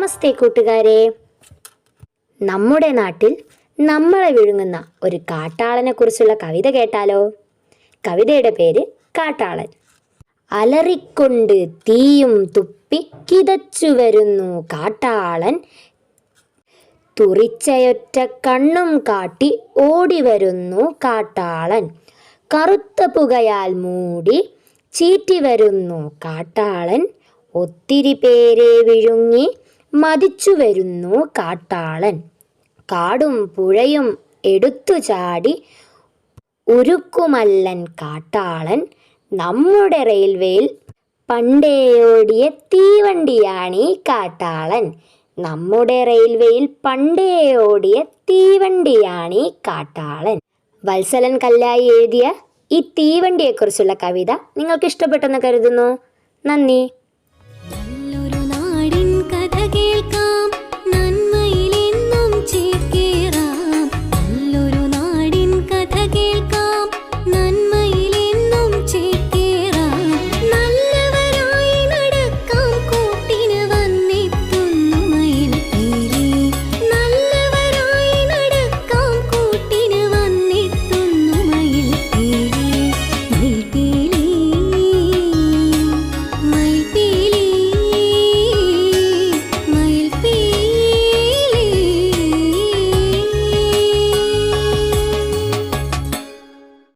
നമസ്തേ കൂട്ടുകാരെ. നമ്മുടെ നാട്ടിൽ നമ്മളെ വിഴുങ്ങുന്ന ഒരു കാട്ടാളനെ കുറിച്ചുള്ള കവിത കേട്ടാലോ? കവിതയുടെ പേര് കാട്ടാളൻ. അലറിക്കൊണ്ട് തീയും തുപ്പി കിതച്ചു വരുന്നു കാട്ടാളൻ. തുറിച്ചയൊറ്റ കണ്ണും കാട്ടി ഓടി വരുന്നു കാട്ടാളൻ. കറുത്ത പുകയാൽ മൂടി ചീറ്റി വരുന്നു കാട്ടാളൻ. ഒത്തിരി പേരെ വിഴുങ്ങി മതിച്ചു വരുന്നു കാട്ടാളൻ. കാടും പുഴയും എടുത്തു ചാടി ഉരുക്കുമല്ലൻ കാട്ടാളൻ നമ്മുടെ റെയിൽവേയിൽ പണ്ടേ ഓടിയ തീവണ്ടിയാണ് ഈ കാട്ടാളൻ. നമ്മുടെ റെയിൽവേയിൽ പണ്ടേ ഓടിയ തീവണ്ടിയാണ് ഈ കാട്ടാളൻ. വത്സലൻ കല്ലായി എഴുതിയ ഈ തീവണ്ടിയെക്കുറിച്ചുള്ള കവിത നിങ്ങൾക്ക് ഇഷ്ടപ്പെട്ടെന്ന് കരുതുന്നു. നന്ദി.